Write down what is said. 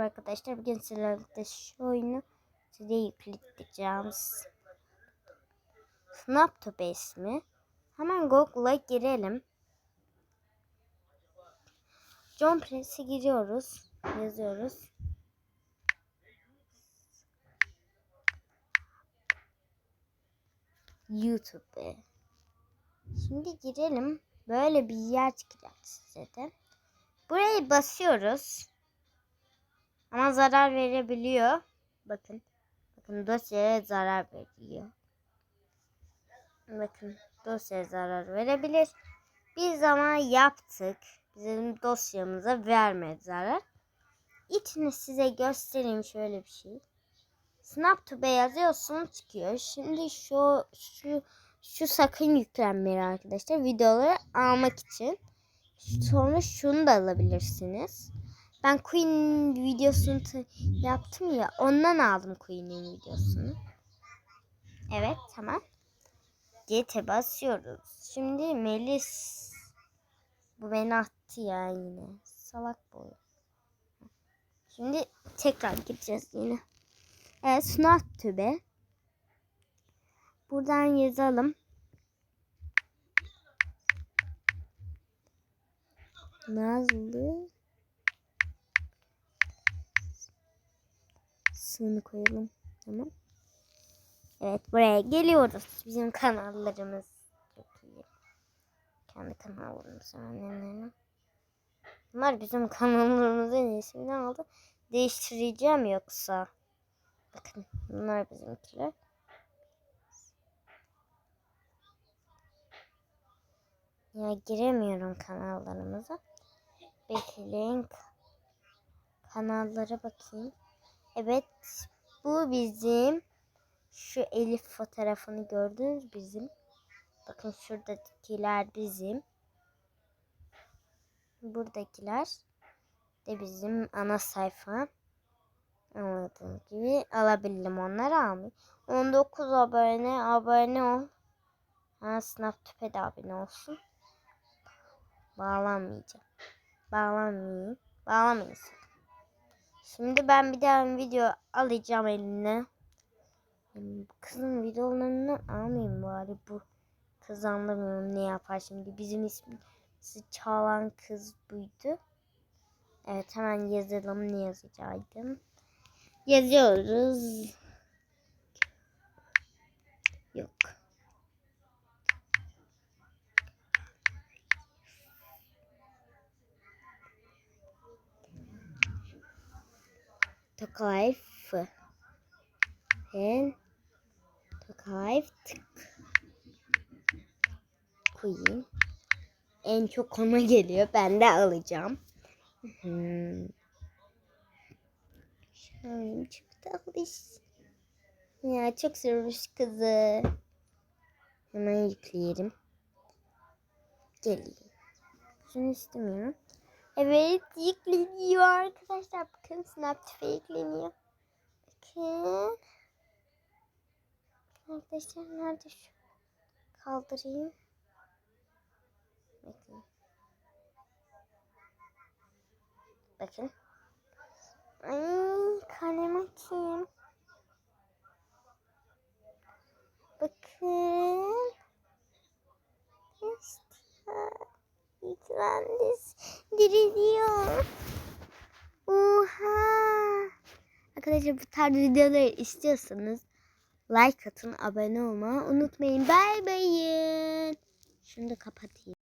Merhaba arkadaşlar. Bugün sizlerle şu oyunu size yükleteceğim. Snaptop ismi. Hemen Google'a girelim. John Press'e giriyoruz. Yazıyoruz. YouTube. Şimdi girelim. Böyle bir yer çıkacak size de. Burayı basıyoruz. Ama zarar verebiliyor. Bakın. Bakın dosyaya zarar veriyor. Bakın dosyaya zarar verebilir. Bir zaman yaptık. Bizim dosyamıza vermedi zarar. İçini size göstereyim şöyle bir şey. Snap to yazıyorsun çıkıyor. Şimdi şu şu şu sakın yüklenmeyin arkadaşlar. Videoları almak için. Sonra şunu da alabilirsiniz. Ben Queen videosunu yaptım ya. Ondan aldım Queen'in videosunu. Evet tamam. Gete basıyoruz. Şimdi Melis. Bu beni attı ya yine. Salak bu. Şimdi tekrar gideceğiz yine. Evet Sunat Tübe. Buradan yazalım. Nazlı sığını koyalım. Tamam. Evet buraya geliyoruz. Bizim kanallarımız çok iyi. Kendi kanallarımız annemlerin. Bunlar bizim kanallarımızın ismini aldı. Değiştireceğim yoksa. Bakın bunlar bizimkiler. Ya giremiyorum kanallarımıza. Bekleyin. Kanallara bakayım. Evet. Bu bizim. Şu Elif fotoğrafını gördünüz bizim. Bakın şuradakiler bizim. Buradakiler de bizim ana sayfa. Anladığım gibi alabildim onları almayayım. 19 abone abone ol. Ha, sınav tüpe de abone olsun. Bağlanmayacağım. Bağlanmayayım. Bağlamayın. Şimdi ben bir daha video alacağım eline. Kızın videolarını almayayım bari bu. Kız anlamıyorum ne yapar şimdi. Bizim ismimizi çalan kız buydu. Evet hemen yazalım ne yazacaktım. Yazıyoruz. Yok. Tokayf. En Tokayf tık. Queen. En çok ona geliyor. Ben de alacağım. Hmm. Çok tatlış. Ya çok sevmiş kızı. Hemen yükleyelim. Geliyor. Şunu istemiyorum. Evet yükleniyor arkadaşlar. Bakın Snapchat'e yükleniyor. Bakın. Arkadaşlar nerede şu? Kaldırayım. Bakın. Bakın. Ay Yüklendi. Diriliyor. Oha. Arkadaşlar bu tarz videoları istiyorsanız like atın, abone olmayı unutmayın. Bay bayın. Şunu da kapatayım.